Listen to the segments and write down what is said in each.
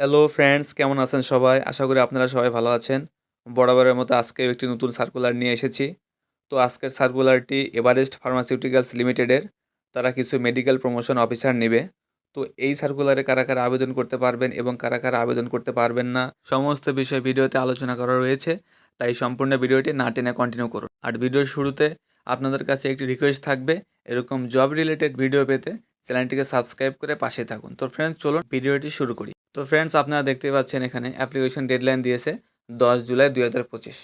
Hello friends কেমন আছেন সবাই? আশা করি আপনারা সবাই ভালো আছেন। বরাবরের মতো আজকে একটি নতুন সার্কুলার নিয়ে এসেছি। তো আজকের সার্কুলারটি এভারেস্ট ফার্মাসিউটিক্যালস লিমিটেডের তারা কিছু মেডিকেল প্রমোশন অফিসার নেবে। তো এই সার্কুলারে কারা কারা আবেদন করতে পারবেন এবং কারা কারা আবেদন করতে পারবেন না, সমস্ত বিষয় ভিডিওতে আলোচনা করা রয়েছে। তাই সম্পূর্ণ ভিডিওটি না টেনে কন্টিনিউ করুন। আর ভিডিওর শুরুতে আপনাদের কাছে একটি রিকোয়েস্ট থাকবে, এরকম জব রিলেটেড ভিডিও পেতে চ্যানেলটিকে সাবস্ক্রাইব করে পাশে থাকুন। তো ফ্রেন্ডস চলুন ভিডিওটি শুরু করি। তো ফ্রেন্ডস আপনারা দেখতে পাচ্ছেন এখানে অ্যাপ্লিকেশন ডেডলাইন দিয়েছে দশ জুলাই দুই হাজার পঁচিশ।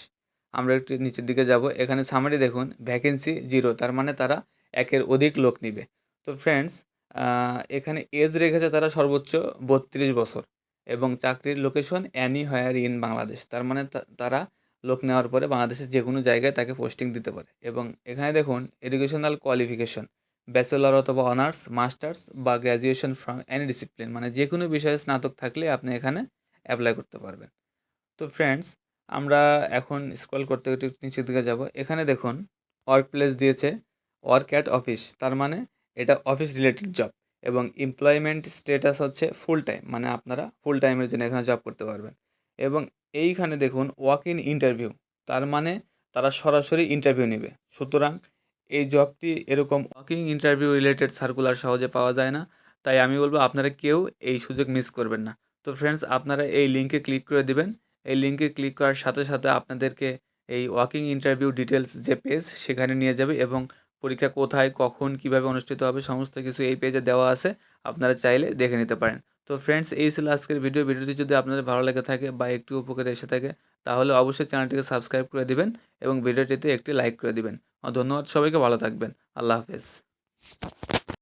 আমরা একটু নিচের দিকে যাব। এখানে সামারি দেখুন ভ্যাকেন্সি জিরো তার মানে তারা একের অধিক লোক নিবে। তো ফ্রেন্ডস এখানে এজ রেখেছে তারা সর্বোচ্চ বত্রিশ বছর এবং চাকরির location any higher in Bangladesh. তার মানে তারা লোক নেওয়ার পরে বাংলাদেশের যে কোনো জায়গায় তাকে পোস্টিং দিতে পারে। এবং এখানে দেখুন এডুকেশনাল কোয়ালিফিকেশন ব্যাচেলর অথবা অনার্স, মাস্টার্স বা গ্র্যাজুয়েশন ফ্রম এনি ডিসিপ্লিন মানে যে কোনো বিষয়ে স্নাতক থাকলে আপনি এখানে অ্যাপ্লাই করতে পারবেন। তো ফ্রেন্ডস, আমরা এখন স্ক্রল করতে করতে নিচের দিকে যাব। এখানে দেখুন ওয়ার্ক প্লেস দিয়েছে ওয়ার্ক অ্যাট অফিস তার মানে এটা অফিস রিলেটেড জব এবং এমপ্লয়মেন্ট স্টেটাস হচ্ছে ফুল টাইম মানে আপনারা ফুল টাইমের জন্য এখানে জব করতে পারবেন। এবং এইখানে দেখুন ওয়াক ইন ইন্টারভিউ তার মানে তারা সরাসরি ইন্টারভিউ নেবে। সুতরাং এই জবটি এরকম ওয়াকিং ইন্টারভিউ রিলেটেড সার্কুলার সহজে পাওয়া যায় না। তাই আমি বলব আপনারা কেউ এই সুযোগ মিস করবেন না। তো ফ্রেন্ডস আপনারা এই লিঙ্কে ক্লিক করে দিবেন। এই লিঙ্কে ক্লিক করার সাথে সাথে আপনাদেরকে এই ওয়াকিং ইন্টারভিউ ডিটেলস যে পেজ সেখানে নিয়ে যাবে এবং পরীক্ষা কোথায়, কখন, কীভাবে অনুষ্ঠিত হবে, সমস্ত কিছু এই পেজে দেওয়া আছে। আপনারা চাইলে দেখে নিতে পারেন। তো ফ্রেন্ডস এই ছিল আজকের ভিডিও ভিডিওটি যদি আপনাদের ভালো লেগে থাকে বা একটু উপকারে এসে থাকে তাহলে অবশ্যই চ্যানেলটিকে সাবস্ক্রাইব করে দিবেন এবং ভিডিওটিতে একটি লাইক করে দিবেন। ধন্যবাদ সবাইকে, ভালো থাকবেন। আল্লাহ হাফেজ।